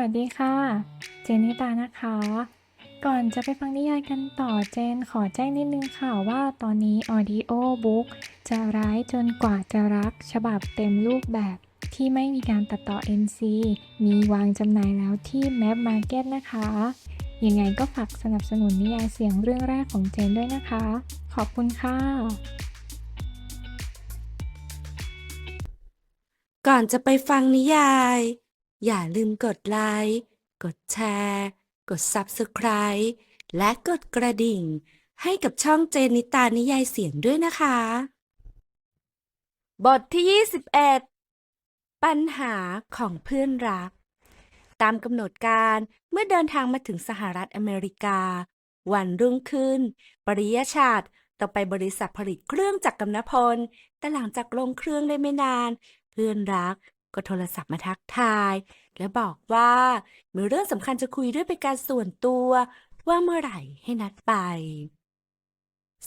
วัสดีค่ะ เจนนิตานะคะ ก่อนจะไปฟังนิยายกันต่อเจนขอแจ้งนิดนึงค่ะว่าตอนนี้ Audio Book จะร้ายจนกว่าจะรัก ฉบับเต็มรูปแบบที่ไม่มีการตัดต่อ NC มีวางจำหน่ายแล้วที่ Map Market นะคะ ยังไงก็ฝากสนับสนุนนิยายเสียงเรื่องแรกของเจนด้วยนะคะ ขอบคุณค่ะ ก่อนจะไปฟังนิยาย อย่าลืมกดไลค์ กดแชร์ กด Subscribe และกดกระดิ่ง ให้กับช่องเจนิตานิยายเสียงด้วยนะคะ บทที่ 21 ปัญหาของเพื่อนรัก ตามกำหนดการเมื่อเดินทางมาถึงสหรัฐอเมริกา วันรุ่งขึ้น ปริยชาติต้องไปบริษัทผลิตเครื่องจักรกำนพลแต่หลังจากลงเครื่องได้ไม่นาน เพื่อนรัก ก็โทรศัพท์มาทักทาย และบอกว่า มีเรื่องสำคัญจะคุยด้วยเป็นการส่วนตัว ว่าเมื่อไหร่ให้นัดไป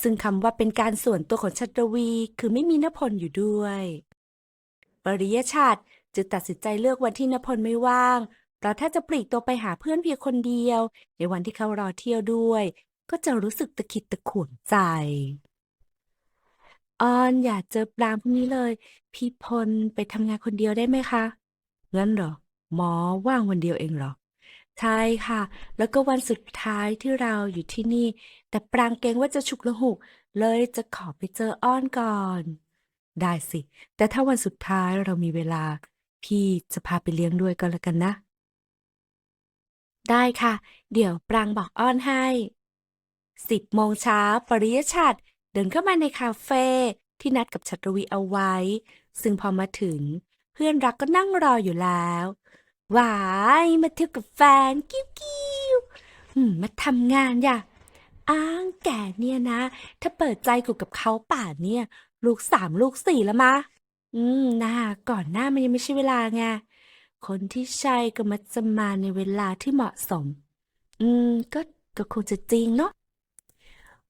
ซึ่งคำว่าเป็นการส่วนตัวของชัตรวีคือไม่มีนพลอยู่ด้วยปริยชาติจึงตัดสินใจเลือกวันที่นพลไม่ว่างเพราะถ้าจะปลีกตัวไปหาเพื่อนเพียงคนเดียว ในวันที่เขารอเที่ยวด้วย ก็จะรู้สึกตะขิดตะขวงใจ ออนอยากเจอปรางพรุ่งนี้เลย พี่พลไปทำงานคนเดียวได้ไหมคะ งั้นเหรอ หมอว่างวันเดียวเองเหรอ ใช่ค่ะ แล้วก็วันสุดท้ายที่เราอยู่ที่นี่ แต่ปรางเกรงว่าจะฉุกละหุก เลยจะขอไปเจออ้อนก่อน ได้สิ แต่ถ้าวันสุดท้ายเรามีเวลา พี่จะพาไปเลี้ยงด้วยก็แล้วกันนะ ได้ค่ะ เดี๋ยวปรางบอกอ้อนให้สิบโมงเช้าปริยชาติ เดินเข้ามาในคาเฟ่ที่นัดกับชัตรวีเอาไว้ ซึ่งพอมาถึง เพื่อนรักก็นั่งรออยู่แล้วหวายมาเที่ยวกับแฟน กิ้วกิ้วมาทำงานอย่ะ อ้างแก่เนี่ยนะ ถ้าเปิดใจกูกับเขาป่านเนี่ย ลูกสามลูกสี่แล้วมะ อืมนะก่อนหน้ามันยังไม่ใช่เวลาไง คนที่ใช่ก็มักจะมาในเวลาที่เหมาะสม อืม ก็ก็คงจะจริงเนาะ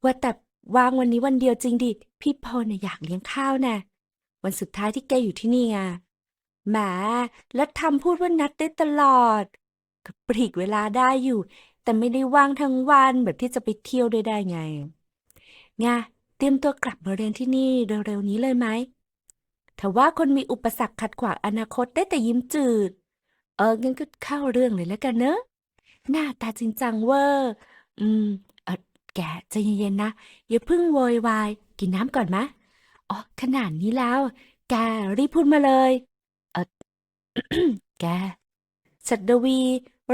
ว่าแต่ วางวันนี้วันเดียวจริงดิ พี่พลน่ะอยากเลี้ยงข้าวน่ะ วันสุดท้ายที่แกอยู่ที่นี่ไงแหมแล้วทำพูดว่านัดได้ตลอด ก็ปลีกเวลาได้อยู่ แต่ไม่ได้ว่างทั้งวันแบบที่จะไปเที่ยวด้วยได้ไงไงเตรียมตัวกลับมาเรียนที่นี่เร็วๆนี้เลยไหมถ้าว่าคนมีอุปสรรคขัดขวางอนาคตได้แต่ยิ้มจืด เอองั้นก็เข้าเรื่องเลยแล้วกันเนอะ หน้าตาจริงจังเวอร์ อืม แกใจเย็นๆนะอย่าเพิ่งโวยวาย กินน้ำก่อนมะอ๋อขนาดนี้แล้ว แกรีบพูดมาเลย เออแกชัดวี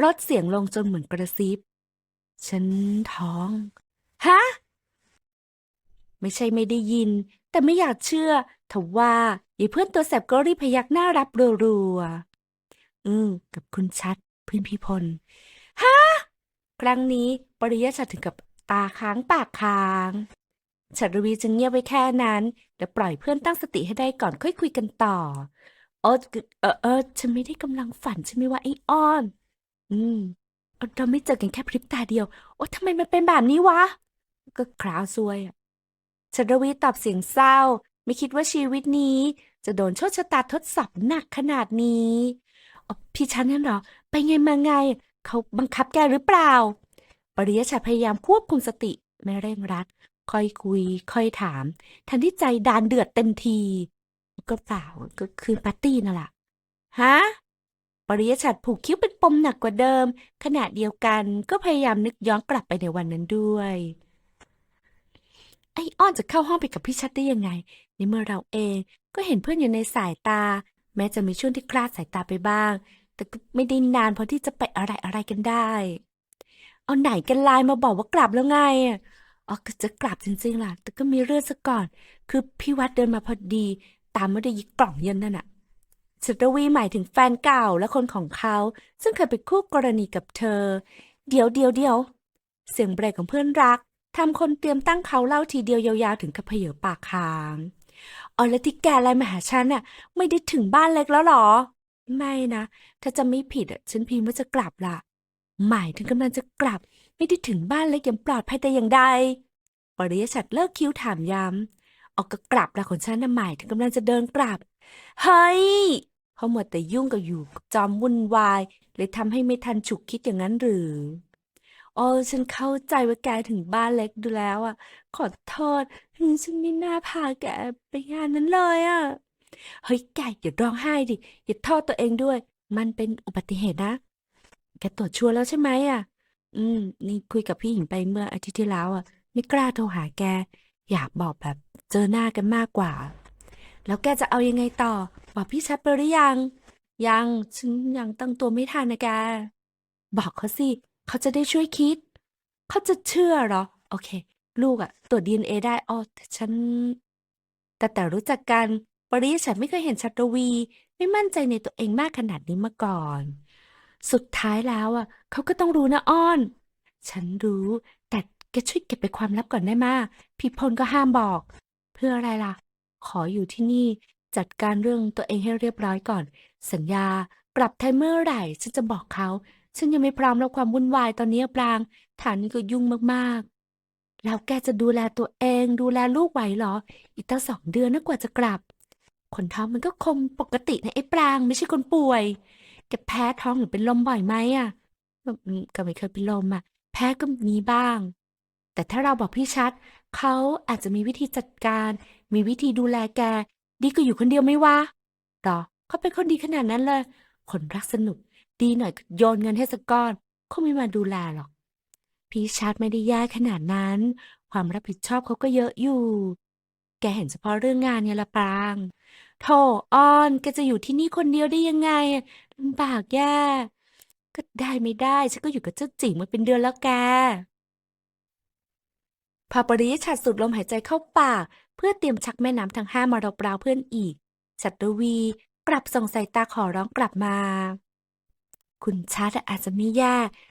ลดเสียงลงจนเหมือนกระซิบ ฉันท้อง ฮะ ไม่ใช่ไม่ได้ยิน แต่ไม่อยากเชื่อทว่าอย่าเพื่อนตัวแสบก็รีบพยักหน้ารับรัวๆอืมกับคุณชัดเพื่อนพี่พล ฮะ ครั้งนี้ปริยชัดถึงกับ ตาค้างปากค้างชัดรวีจึงเงียบไว้แค่นั้น และปล่อยเพื่อนตั้งสติให้ได้ก่อนค่อยคุยกันต่อเออเออเออฉันไม่ได้กำลังฝันใช่ไหมว่าไอ้อ้อน อืมเออเราไม่เจอกันแค่พริบตาเดียว โอ้ทำไมมันเป็นแบบนี้วะ ก็คราวซวยอะชัดรวีตอบเสียงเศร้า ไม่คิดว่าชีวิตนี้ จะโดนโชคชะตาทดสอบหนักขนาดนี้ออพี่ฉันนั่นหรอ ไปไงมาไง เขาบังคับแกหรือเปล่า ปริยชาตพยายามควบคุมสติไม่เร่งรัดค่อยคุย ค่อยถาม ทันที่ใจดานเดือดเต็มที ก็เปล่าก็คือปาร์ตี้นั่นแหละฮะปริยชาตผูกคิ้วเป็นปมหนักกว่าเดิม ขณะเดียวกันก็พยายามนึกย้อนกลับไปในวันนั้นด้วย ไอ้อ้อนจะเข้าห้องไปกับพี่ชัดได้ยังไง ในเมื่อเราเองก็เห็นเพื่อนอยู่ในสายตา แม้จะมีช่วงที่คลาดสายตาไปบ้าง แต่ก็ไม่ได้นานพอที่จะไปอะไรอะไรกันได้ เอาไหนกันไลน์มาบอกว่ากลับแล้วไงอะอ๋อก็จะกลับจริงๆล่ะ แต่ก็มีเรื่องซะก่อน คือพี่วัดเดินมาพอดี ตามไม่ได้ยิกกล่องเย็นนั่นน่ะชัตวีหมายถึงแฟนเก่าและคนของเขา ซึ่งเคยเป็นคู่กรณีกับเธอ เดี๋ยวเดี๋ยวเดี๋ยว เสียงเบรกของเพื่อนรักทำคนเตรียมตั้งเขาเล่าทีเดียวยาวๆถึงกับเพเยอปากค้างอ๋อแล้วที่แกไลน์มาหาฉันน่ะ ไม่ได้ถึงบ้านเล็กแล้วหรอ ไม่นะ ถ้าจะไม่ผิดอะ ฉันพิมพ์ว่าจะกลับล่ะ หมายถึงกำลังจะกลับ ไม่ได้ถึงบ้านเล็กอย่างปลอดภัยแต่อย่างใด ปริยชัดเลิกคิ้วถามย้ำออกก็กลับละของฉันน่ะหมายถึงกำลังจะเดินกลับ เฮ้ยโหราะมัวแต่ยุ่งกับอยู่จอมวุ่นวาย เลยทำให้ไม่ทันฉุกคิดอย่างนั้นหรือโอ้ฉันเข้าใจว่าแกถึงบ้านเล็กดูแล้วอะ ขอโทษฉันไม่น่าพาแกไปงานนั้นเลยอะ เฮ้ยแกอย่าร้องไห้ดิ อย่าโทษตัวเองด้วย มันเป็นอุบัติเหตุนะ แกตรวจชัวร์แล้วใช่ไหมอะ อืม นี่คุยกับพี่หญิงไปเมื่ออาทิตย์ที่แล้วอะ ไม่กล้าโทรหาแก อยากบอกแบบเจอหน้ากันมากกว่า แล้วแกจะเอายังไงต่อ บอกพี่ชัดไปหรือยัง ยังฉันยังตั้งตัวไม่ทันนะแก บอกเขาสิ เขาจะได้ช่วยคิด เขาจะเชื่อเหรอ โอเค ลูกอะตรวจ DNA ได้อ๋อแต่ฉัน แต่แต่รู้จักกัน ปริฉันไม่เคยเห็นชัตรวี ไม่มั่นใจในตัวเองมากขนาดนี้มาก่อน สุดท้ายแล้วอะเขาก็ต้องรู้นะอ้อน ฉันรู้ แต่แกช่วยเก็บไปนความลับก่อนได้มาพี่พลก็ห้ามบอก เพื่ออะไรล่ะ ขออยู่ที่นี่ จัดการเรื่องตัวเองให้เรียบร้อยก่อน สัญญากลับไทเมื่อไหร่ฉันจะบอกเขา ฉันยังไม่พร้อมรับความวุ่นวายตอนนี้ปราง ฐานนี้ก็ยุ่งมากๆ แล้วแกจะดูแลตัวเอง ดูแลลูกไหวเหรอ อีกตั้งสองเดือนนะกว่าจะกลับ คนท้องมันก็คงปกตินะไอ้ปรางไม่ใช่คนป่วย แกแพ้ท้องหรือเป็นลมบ่อยไหมอะก็ไม่เคยเป็นลมอะ แพ้ก็มีบ้าง แต่ถ้าเราบอกพี่ชัด เขาอาจจะมีวิธีจัดการ มีวิธีดูแลแก ดีกว่าอยู่คนเดียวไม่วะหรอเขาเป็นคนดีขนาดนั้นเลย คนรักสนุก ดีหน่อยก็โยนเงินให้สักก้อนคงไม่มาดูแลหรอก พี่ชัดไม่ได้แย่ขนาดนั้น ความรับผิดชอบเขาก็เยอะอยู่ แกเห็นเฉพาะเรื่องงานเนี่ยละปราง โถอ้อนแกจะอยู่ที่นี่คนเดียวได้ยังไงอะลำบากแย่ก็ได้ไม่ได้ ฉันก็อยู่กับเจ้าจิ๋งมาเป็นเดือนแล้วแกพาปริยชัดสูดลมหายใจเข้าปาก เพื่อเตรียมชักแม่น้ำทั้งห้ามารบราวเพื่อนอีกชัตรวีกลับส่งสายตาขอร้องกลับมา คุณชัดอะอาจจะไม่แย่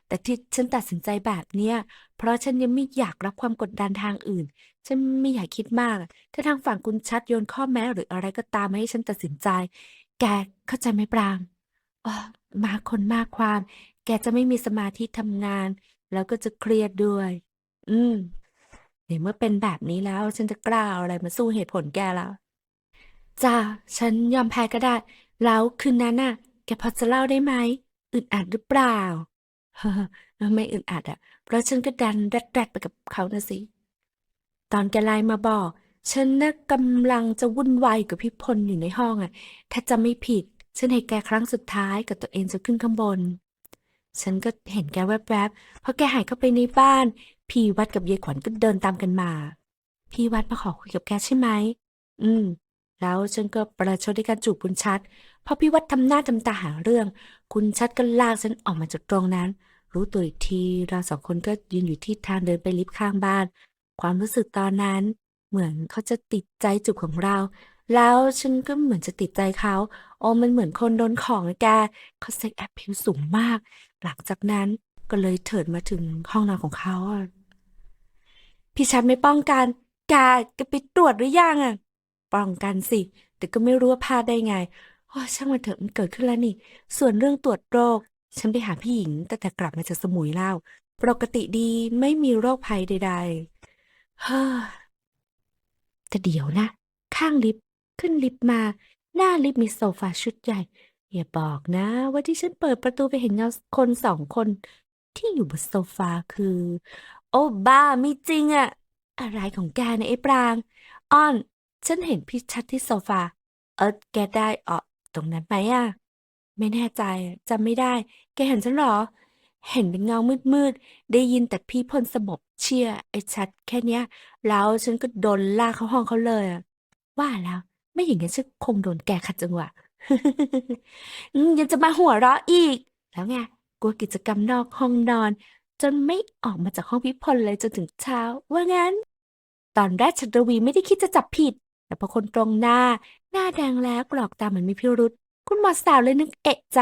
แต่ที่ฉันตัดสินใจแบบเนี้ย เพราะฉันยังไม่อยากรับความกดดันทางอื่น ฉันไม่อยากคิดมาก ถ้าทางฝั่งคุณชัดโยนข้อแม้หรืออะไรก็ตามมาให้ฉันตัดสินใจ แกเข้าใจไหมปรางอ๋อมาคนมากความ แกจะไม่มีสมาธิทำงาน แล้วก็จะเครียดด้วย อืมในเมื่อเป็นแบบนี้แล้ว ฉันจะกล้าเอาอะไรมาสู้เหตุผลแกแล้วจ้าฉันยอมแพ้ก็ได้ แล้วคืนนั้นน่ะ แกพอจะเล่าได้ไหม อึดอัดหรือเปล่า ไม่อึดอัดอะ เพราะฉันก็ดันแรดๆไปกับเขานะสิ ตอนแกไลน์มาบอก ฉันน่ะกำลังจะวุ่นวายกับพี่พลอยู่ในห้องอะ ถ้าจะไม่ผิด ฉันเห็นแกครั้งสุดท้ายกับตัวเองจะขึ้นข้างบน ฉันก็เห็นแกแวบๆพอแกหายเข้าไปในบ้าน พี่วัดกับยายขวัญก็เดินตามกันมา พี่วัดมาขอคุยกับแกใช่ไหม อืม แล้วฉันก็ประชดด้วยการจูบคุณชัด พอพี่วัดทำหน้าทำตาหาเรื่อง คุณชัดก็ลากฉันออกมาจากตรงนั้น รู้ตัวอีกทีเราสองคนก็ยืนอยู่ที่ทางเดินไปลิฟต์ข้างบ้าน ความรู้สึกตอนนั้น เหมือนเขาจะติดใจจูบของเรา แล้วฉันก็เหมือนจะติดใจเขาโอ้มันเหมือนคนโดนของอะแกเขาเซ็กแอพพิลสูงมาก หลังจากนั้นก็เลยเถิดมาถึงห้องนอนของเขาพี่ชัดไม่ป้องกันแกแกไปตรวจหรือยังอะป้องกันสิ แต่ก็ไม่รู้ว่าพลาดได้ไง โอ้ช่างมันเถอะมันเกิดขึ้นแล้วนี่ ส่วนเรื่องตรวจโรค ฉันไปหาพี่หญิงตั้งแต่กลับมาจากสมุยแล้วปกติดีไม่มีโรคภัยใดๆเฮ้อแต่เดี๋ยวนะ ข้างลิฟต์ขึ้นลิฟต์มา หน้าลิฟต์มีโซฟาชุดใหญ่ อย่าบอกนะ ว่าที่ฉันเปิดประตูไปเห็นเงาคนสองคน ที่อยู่บนโซฟาคือ โอ้บ้าไม่จริงอะอะไรของแกนี่ยไอ้ปราง อ้อน ฉันเห็นพี่ชัดที่โซฟา เออแกได้เออ ตรงนั้นไหมอะ ไม่แน่ใจจำไม่ได้ แกเห็นฉันเหรอ เห็นเป็นเงามืดๆ ได้ยินแต่พี่พลสบเชี่ยไอ้ชัดแค่เนี้ย แล้วฉันก็โดนลากเข้าห้องเขาเลยอะว่าแล้ว ไม่อย่างนั้นฉันคงโดนแกขัดจังหวะ อืมยังจะมาหัวเราะอีก แล้วไงกลัวกิจกรรมนอกห้องนอน จนไม่ออกมาจากห้องพี่พลเลยจนถึงเช้า ว่างั้น ตอนแรกชัตรวีไม่ได้คิดจะจับผิด แต่พอคนตรงหน้า หน้าแดงแล้วกรอกตาเหมือนมีพิรุษคุณหมอสาวเลยนึกเอะใจ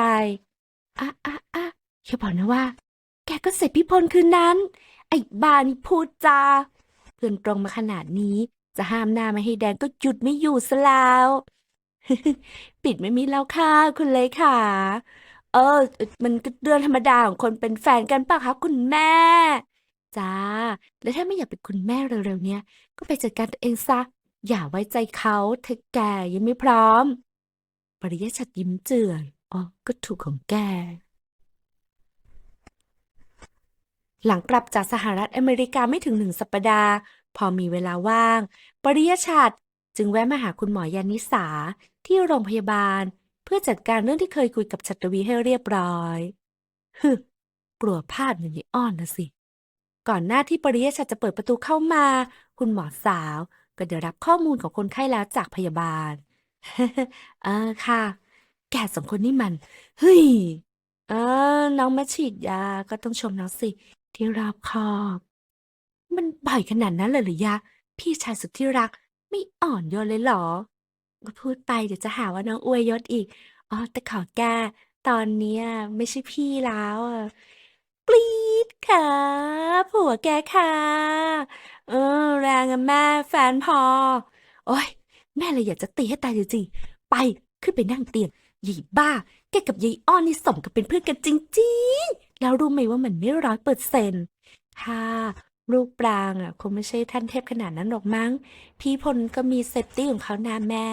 อะอะอะอย่าบอกนะว่า แกก็เสร็จพี่พลคืนนั้น ไอ้บ้านี่พูดจาเพื่อนตรงมาขนาดนี้ จะห้ามหน้าไม่ให้แดงก็หยุดไม่อยู่ซะแล้ว ปิดไม่มีแล้วค่ะคุณเลยค่ะ เออ มันก็เรื่องธรรมดาของคนเป็นแฟนกันปะคะคุณแม่ จ้า แล้วถ้าไม่อยากเป็นคุณแม่เร็วๆเนี้ยก็ไปจัดการตัวเองซะ อย่าไว้ใจเขาเธอแกยังไม่พร้อม ปริยชัดยิ้มเจือนอ๋อก็ถูกของแก หลังกลับจากสหรัฐอเมริกาไม่ถึงหนึ่งสัปดาห์ พอมีเวลาว่าง ปริยชัดจึงแวะมาหาคุณหมอยานิสาที่โรงพยาบาล เพื่อจัดการเรื่องที่เคยคุยกับชัตวีให้เรียบร้อยฮึกลัวพลาดเหมือนยายอ้อนนะสิ ก่อนหน้าที่ปริยชัดจะเปิดประตูเข้ามา คุณหมอสาว ก็ได้รับข้อมูลของคนไข้แล้วจากพยาบาล เออค่ะ แกสองคนนี่มัน เฮ้ย เออ น้องมาฉีดยาก็ต้องชมน้องสิ ที่รอบคอบ มันบ่อยขนาดนั้นเลยหรือยะ พี่ชายสุดที่รัก ไม่อ่อนโยนเลยเหรอ ก็พูดไปเดี๋ยวจะหาว่าน้องอวยยศอีก อ๋อแต่ขอแก้ตอนเนี้ยไม่ใช่พี่แล้วอะ กรี๊ดค่ะผัวแกค่ะ เออ แรงอะแม่แฟนพอ โอ้ยแม่เลยอยากจะตีให้ตายจริงๆไปขึ้นไปนั่งเตียงยีบ้า แกกับยายอ้อนนี่สมกับเป็นเพื่อนกันจริงๆ แล้วรู้ไหมว่ามันไม่ร้อยเปอร์เซ็นต์ค่ะลูกปรางอะคงไม่ใช่ท่านเทพขนาดนั้นหรอกมั้ง พี่พลก็มีเซฟตี้ของเขานะแม่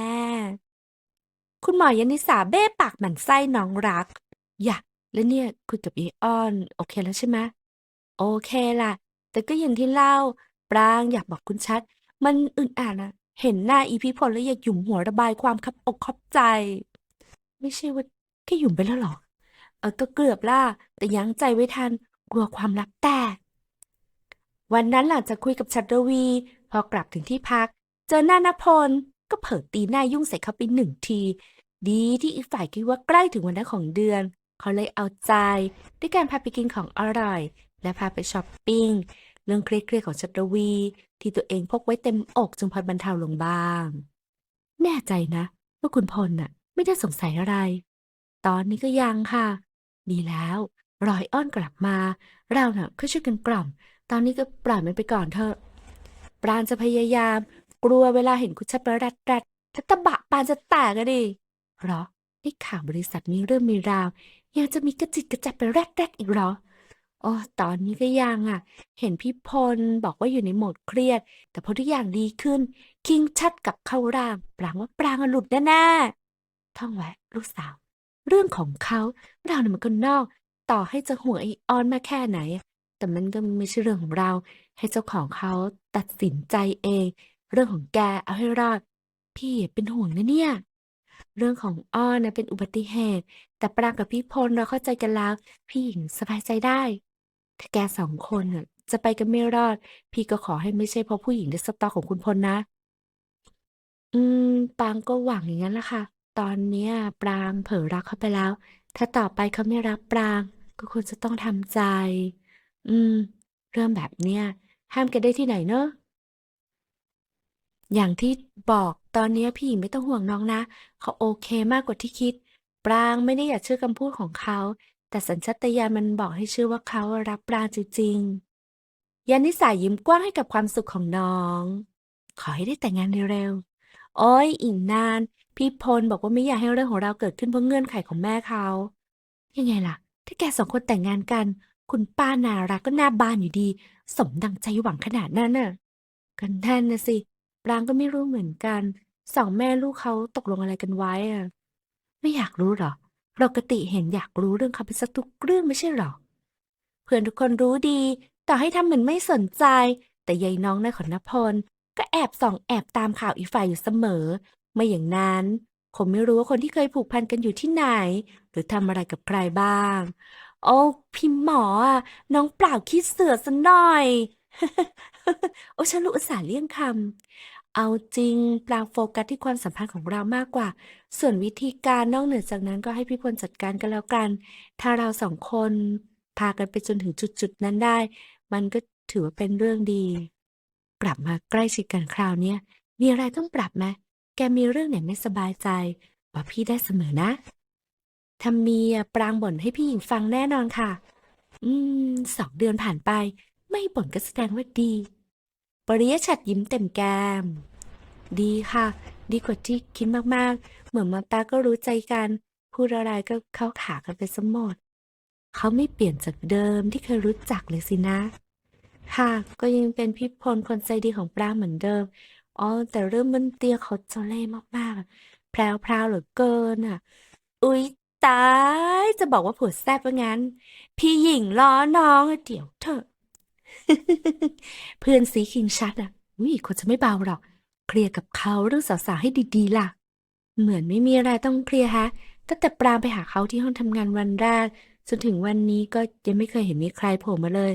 คุณหมอยานิสาเบ้ปากหมั่นไส้น้องรัก อย่า แล้วเนี่ยคุยกับยายอ้อน โอเคแล้วใช่ไหมโอเคล่ะ แต่ก็อย่างที่เล่า ปรางอยากบอกคุณชัด มันอึดอัดนะเห็นหน้าอีพี่พลแล้วอยากหยุมหัวระบายความคับอกคับใจ ไม่ใช่ว่าแค่หยุมไปแล้วหรอเออก็เกือบล่ะแต่ยั้งใจไว้ทันกลัวความลับแตก วันนั้นหลังจากคุยกับชัดรวี พอกลับถึงที่พัก เจอหน้านพล ก็เผลอตีหน้ายุ่งใส่เขาไปหนึ่งที ดีที่อีกฝ่ายคิดว่าใกล้ถึงวันนั้นของเดือน เขาเลยเอาใจ ด้วยการพาไปกินของอร่อย และพาไปช้อปปิ้ง เรื่องเครียดๆของชัตรวี ที่ตัวเองพกไว้เต็มอกจึงพอบรรเทาลงบ้าง แน่ใจนะว่าคุณพลน่ะ ไม่ได้สงสัยอะไร ตอนนี้ก็ยังค่ะ ดีแล้วรอยอ้อนกลับมา เราน่ะก็ช่วยกันกล่อม ตอนนี้ก็ปล่อยมันไปก่อนเถอะ ปราณจะพยายาม กลัวเวลาเห็นคุณชัดประรัดรัดถ้าตะบะปานจะแตกอะดิเหรอ ได้ข่าวบริษัทมีเรื่องมีราว ยังจะมีกระจิตกระจับไปแรดแรดอีกเหรอโอ้ตอนนี้ก็ยังอะ เห็นพี่พลบอกว่าอยู่ในโหมดเครียด แต่พอทุกอย่างดีขึ้น คิงชัดกับเข้าร่าง ปรางว่าปรางหลุดแน่ๆท่องไว้ลูกสาว เรื่องของเขาเราเนี่ยมันก็นอก ต่อให้จะห่วงไอออนมาแค่ไหน แต่มันก็ไม่ใช่เรื่องของเรา ให้เจ้าของเขาตัดสินใจเอง เรื่องของแกเอาให้รอด พี่เป็นห่วงนะเนี่ย เรื่องของอ้อนะเป็นอุบัติเหตุ แต่ปรางกับพี่พลเราเข้าใจกันแล้ว พี่หญิงสบายใจได้ ถ้าแกสองคนน่ะจะไปกันไม่รอด พี่ก็ขอให้ไม่ใช่เพราะผู้หญิงในสตอกของคุณพลนะ อืม ปรางก็หวังอย่างนั้นแหละค่ะ ตอนเนี้ย ปรางเผลอรักเขาไปแล้ว ถ้าต่อไปเขาไม่รักปราง ก็ควรจะต้องทำใจ อืม เรื่องแบบเนี้ยห้ามกันได้ที่ไหนเนอะอย่างที่บอก ตอนนี้พี่หญิงไม่ต้องห่วงน้องนะ เขาโอเคมากกว่าที่คิด ปรางไม่ได้อยากเชื่อคำพูดของเขา แต่สัญชาตญาณมันบอกให้เชื่อว่าเขารักปรางจริงๆยานิสายิ้มกว้างให้กับความสุขของน้อง ขอให้ได้แต่งงานเร็วๆ โอ้ยอีกนาน พี่พลบอกว่าไม่อยากให้เรื่องของเราเกิดขึ้นเพราะเงื่อนไขของแม่เขา ยังไงล่ะ ถ้าแกสองคนแต่งงานกัน คุณป้านารักก็หน้าบานอยู่ดี สมดังใจหวังขนาดนั้นน่ะ กันแน่นนะสิปรางก็ไม่รู้เหมือนกัน สองแม่ลูกเขาตกลงอะไรกันไว้อะไม่อยากรู้หรอปกติเห็นอยากรู้เรื่องเขาเป็นสักทุกเรื่องไม่ใช่หรอเพื่อนทุกคนรู้ดี ต่อให้ทำเหมือนไม่สนใจ แต่ยายน้องนายขนพล ก็แอบส่องแอบตามข่าวอีกฝ่ายอยู่เสมอ ไม่อย่างนั้นคงไม่รู้ว่าคนที่เคยผูกพันกันอยู่ที่ไหน หรือทำอะไรกับใครบ้าง โอ้พี่หมออะน้องเปล่าคิดเสือซะหน่อย โอ้ฉันรู้อุตส่าห์เลี่ยงคำ เอาจริงปลางโฟกัสที่ความสัมพันธ์ของเรามากกว่า ส่วนวิธีการนอกเหนือจากนั้นก็ให้พี่พลจัดการกันแล้วกัน ถ้าเราสองคนพากันไปจนถึงจุดๆนั้นได้ มันก็ถือว่าเป็นเรื่องดีกลับมาใกล้ชิดกันคราวเนี้ยมีอะไรต้องปรับไหมแกมีเรื่องไหนไม่สบายใจบอกพี่ได้เสมอนะถ้ามีปรางบ่นให้พี่หญิงฟังแน่นอนค่ะ อืมสองเดือนผ่านไป ไม่บ่นก็แสดงว่าดี ปริยชัดยิ้มเต็มแก้ม ดีค่ะ ดีกว่าที่คิดมากๆ เหมือนมาตาก็รู้ใจกัน พูดอะไรก็เข้าขากันไปสมหมด เขาไม่เปลี่ยนจากเดิมที่เคยรู้จักเลยสินะ ค่ะ ก็ยังเป็นพี่พลคนใจดีของปราเหมือนเดิม อ๋อ แต่เรื่องบนเตียงเขาเจ้าเล่มากๆ แพราวๆเหลือเกินอะ อุ๊ยตาย จะบอกว่าผัวแซ่บว่างั้น พี่หญิงล้อน้องอเดี๋ยวเถอะ เพื่อนซีคิงชัดอะอุ้ยคนจะไม่เบาหรอก เคลียร์กับเขาเรื่องสาวๆให้ดีๆล่ะ เหมือนไม่มีอะไรต้องเคลียร์ฮะ ตั้งแต่ปรางไปหาเขาที่ห้องทำงานวันแรกจนถึงวันนี้ก็ยังไม่เคยเห็นมีใครโผล่มาเลย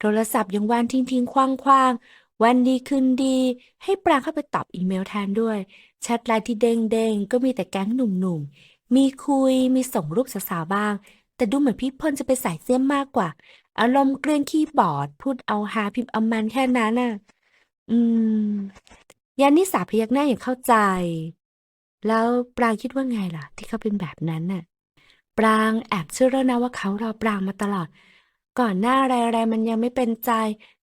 โทรศัพท์ยังว่างทิ้งทิ้งคว้างคว้างๆวันดีคืนดี ให้ปรางเข้าไปตอบอีเมลแทนด้วยแชทไลน์ที่เด้งเด้งๆก็มีแต่แก๊งหนุ่มๆ มีคุยมีส่งรูปสาวๆบ้าง แต่ดูเหมือนพี่พลจะไปสายเสี้ยมมากกว่า อารมณ์เกรียนคีย์บอร์ด พูดเอาฮาพิมพ์เอามันแค่นั้นน่ะ อืม ยานิสาพยักหน้าอย่างเข้าใจ แล้วปรางคิดว่าไงล่ะ ที่เขาเป็นแบบนั้นน่ะ ปรางแอบเชื่อแล้วนะว่าเขารอปรางมาตลอด ก่อนหน้าอะไรๆมันยังไม่เป็นใจ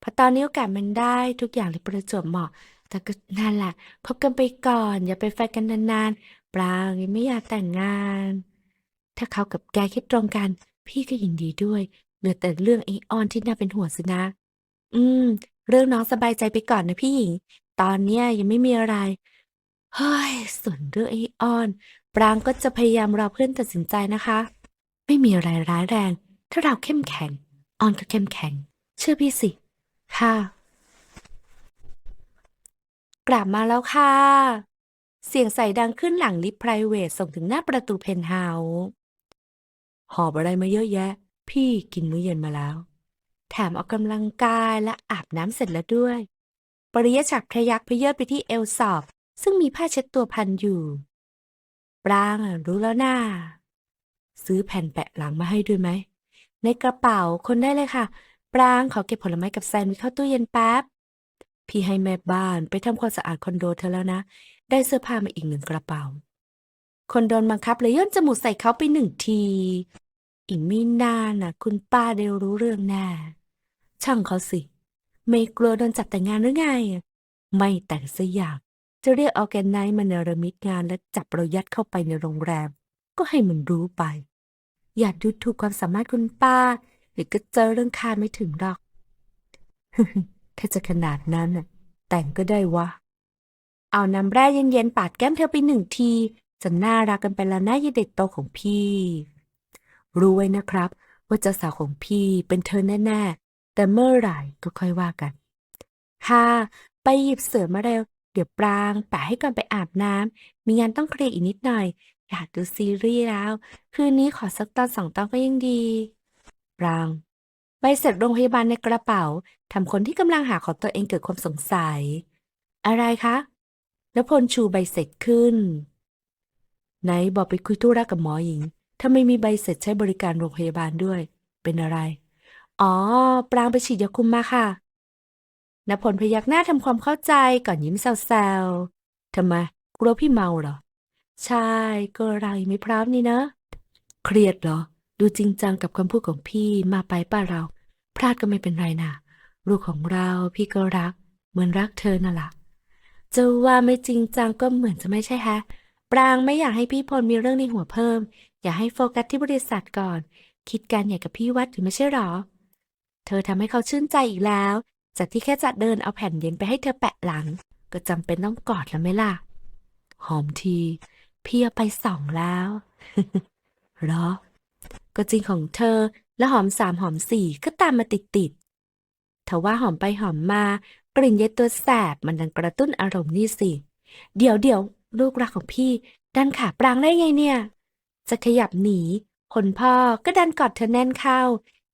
พอตอนนี้โอกาสมันได้ทุกอย่างเลยประจวบเหมาะ แต่ก็นั่นแหละคบกันไปก่อน อย่าไปแฟนกันนานๆ ปรางยังไม่อยากแต่งงาน ถ้าเขากับแกคิดตรงกัน พี่ก็ยินดีด้วย เหลือแต่เรื่องไอออนที่น่าเป็นห่วงสินะ อืม เรื่องน้องสบายใจไปก่อนนะพี่หญิง ตอนเนี้ยยังไม่มีอะไร เฮ้ย ส่วนเรื่องไอออน ปรางก็จะพยายามรอเพื่อนตัดสินใจนะคะ ไม่มีอะไรร้ายแรง ถ้าเราเข้มแข็ง ออนก็เข้มแข็ง เชื่อพี่สิ ค่ะ กลับมาแล้วค่ะ เสียงใส่ดังขึ้นหลังลิฟต์ไพรเวทส่งถึงหน้าประตูเพนท์เฮาส์หอบอะไรมาเยอะแยะ พี่กินมื้อเย็นมาแล้ว แถมออกกำลังกายและอาบน้ำเสร็จแล้วด้วย ปริยฉักพระยักพเยิดไปที่เอวสอบ ซึ่งมีผ้าเช็ดตัวพันอยู่ ปรางรู้แล้วน่าซื้อแผ่นแปะหลังมาให้ด้วยไหม ในกระเป๋าคนได้เลยค่ะ ปรางขอเก็บผลไม้กับแซนด์วิชเข้าตู้เย็นแป๊บ พี่ให้แม่บ้านไปทำความสะอาดคอนโดเธอแล้วนะ ได้เสื้อผ้ามาอีกหนึ่งกระเป๋า คนโดนบังคับเลยย่นจมูกใส่เขาไปหนึ่งที อีกไม่นานนะคุณป้าได้รู้เรื่องแน่ช่างเขาสิ ไม่กลัวโดนจับแต่งงานหรือไง ไม่แต่งสักอย่างจะเรียกออร์แกนไนซ์มาเนรมิตงานและจับเรายัดเข้าไปในโรงแรม ก็ให้มันรู้ไป อย่าดูถูกความสามารถคุณป้าเดี๋ยวก็เจอเรื่องคาดไม่ถึงหรอก ถ้าจะขนาดนั้นน่ะแต่งก็ได้วะ เอาน้ำแร่เย็นๆปาดแก้มเธอไปหนึ่งที จะน่ารักกันไปแล้วนะยายเด็กโตของพี่ รู้ไว้นะครับ ว่าเจ้าสาวของพี่เป็นเธอแน่ๆ แต่เมื่อไหร่ก็ค่อยว่ากัน ค่ะ ไปหยิบเสือมาเร็ว เดี๋ยวปรางแปะให้ก่อนไปอาบน้ำ มีงานต้องเคลียร์อีกนิดหน่อย อยากดูซีรีส์แล้ว คืนนี้ขอสักตอนสองตอนก็ยังดี ปรางใบเสร็จโรงพยาบาลในกระเป๋าทำคนที่กำลังหาของตัวเองเกิดความสงสัย อะไรคะนพลชูใบเสร็จขึ้น ไหนบอกไปคุยธุระกับหมอหญิง ถ้าไม่มีใบเสร็จใช้บริการโรงพยาบาลด้วย เป็นอะไร อ๋อ ปรางไปฉีดยาคุมมาค่ะนพลพยักหน้าทำความเข้าใจก่อนยิ้มแซวๆทำไมกลัวพี่เมาเหรอ ใช่ ก็เราไม่พร้อมนี่เนอะเครียดเหรอ ดูจริงจังกับคำพูดของพี่มาไปป้าเรา พลาดก็ไม่เป็นไรนะลูกของเราพี่ก็รัก เหมือนรักเธอน่ะล่ะจะว่าไม่จริงจังก็เหมือนจะไม่ใช่แฮะ ปรางไม่อยากให้พี่พลมีเรื่องในหัวเพิ่ม อย่าให้โฟกัสที่บริษัทก่อน คิดการใหญ่กับพี่วัดอยู่ไม่ใช่หรอ เธอทำให้เขาชื่นใจอีกแล้ว จากที่แค่จะเดินเอาแผ่นเย็นไปให้เธอแปะหลัง ก็จำเป็นต้องกอดแล้วไหมล่ะ หอมที พี่เอาไปสองแล้วหรอ ก็จริงของเธอ และหอมสามหอมสี่ก็ตามมาติดติดๆแต่ว่าหอมไปหอมมา กลิ่นเย็ดตัวแสบมันดันกระตุ้นอารมณ์นี่สิ เดี๋ยวเดี๋ยวลูกรักของพี่ดันขาปรางได้ไงเนี่ย จะขยับหนีคนพ่อก็ดันกอดเธอแน่นเข้า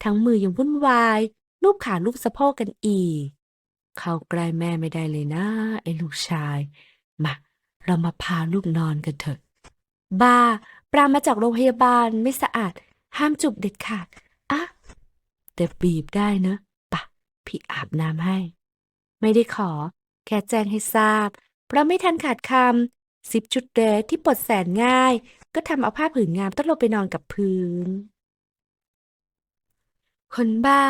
ทั้งมือยังวุ่นวาย ลูบขาลูบสะโพกกันอีก เข้าใกล้แม่ไม่ได้เลยนะไอ้ลูกชาย มาเรามาพาลูกนอนกันเถอะ บ้าปรามาจากโรงพยาบาลไม่สะอาด ห้ามจูบเด็ดขาดอะแต่บีบได้นะปะพี่อาบน้ำให้ ไม่ได้ขอ แค่แจ้งให้ทราบ เพราะไม่ทันขาดคำสิบชุดเดที่ปลดแสนง่าย ก็ทำเอาผ้าผืนงามต้องลงไปนอนกับพื้น คนบ้า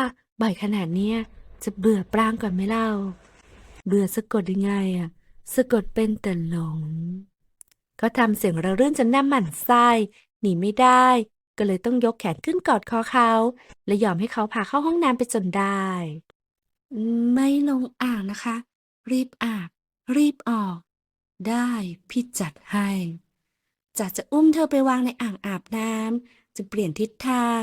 บ่อยขนาดเนี้ยจะเบื่อปรางก่อนไหมเล่า เบื่อสะกดยังไงอะสะกดเป็นแต่หลง ก็ทำเสียงระรื่นจนหน้าหมันไส้หนีไม่ได้ ก็เลยต้องยกแขนขึ้นกอดคอเขา และยอมให้เขาพาเข้าห้องน้ำไปจนได้ ไม่ลงอ่างนะคะ รีบอาบ รีบออก ได้พี่จัดให้ จากจะอุ้มเธอไปวางในอ่างอาบน้ำจะเปลี่ยนทิศทาง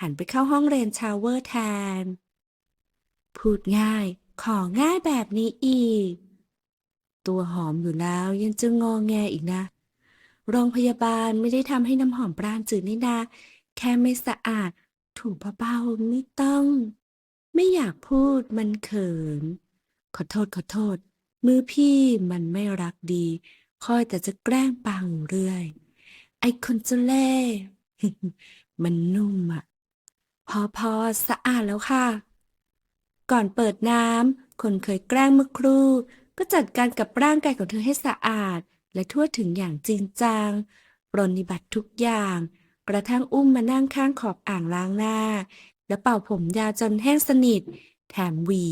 หันไปเข้าห้องเรียนชาวเวอร์แทน พูดง่าย ของง่ายแบบนี้อีก ตัวหอมอยู่แล้วยังจะงอแงอีกนะ โรงพยาบาลไม่ได้ทำให้น้ำหอมปราณจืดนี่นาแค่ไม่สะอาด ถูเบาๆไม่ต้อง ไม่อยากพูดมันเขิน ขอโทษขอโทษ มือพี่มันไม่รักดี คอยแต่จะแกล้งปังเรื่อย ไอ้คนเจเล่มันนุ่มอะพอพอสะอาดแล้วค่ะ ก่อนเปิดน้ำคนเคยแกล้งเมื่อครู่ ก็จัดการกับร่างกายของเธอให้สะอาด และทั่วถึงอย่างจริงจังปรนนิบัติทุกอย่าง กระทั่งอุ้มมานั่งข้างขอบอ่างล้างหน้า แล้วเป่าผมยาวจนแห้งสนิท แถมหวี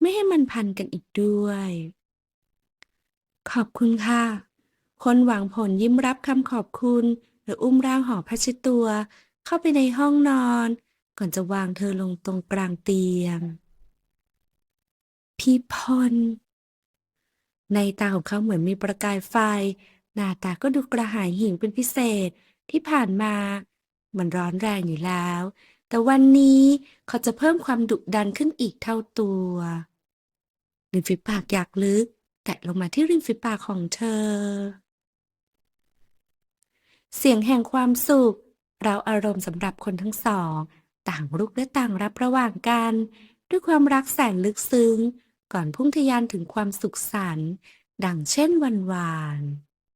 ไม่ให้มันพันกันอีกด้วย ขอบคุณค่ะ คนหวังผลยิ้มรับคำขอบคุณแล้วอุ้มร่างห่อผ้าเช็ดตัว เข้าไปในห้องนอน ก่อนจะวางเธอลงตรงกลางเตียง พี่พล ในตาของเขาเหมือนมีประกายไฟ หน้าตาก็ดูกระหายหิวเป็นพิเศษที่ผ่านมา มันร้อนแรงอยู่แล้ว แต่วันนี้เขาจะเพิ่มความดุดันขึ้นอีกเท่าตัวริมฝีปากอยากลึก แตะลงมาที่ริมฝีปากของเธอ เสียงแห่งความสุข เราอารมณ์สำหรับคนทั้งสอง ต่างรุกและต่างรับระหว่างกัน ด้วยความรักแสนลึกซึ้ง ก่อนพุ่งทะยานถึงความสุขสันต์ดังเช่นวันวาน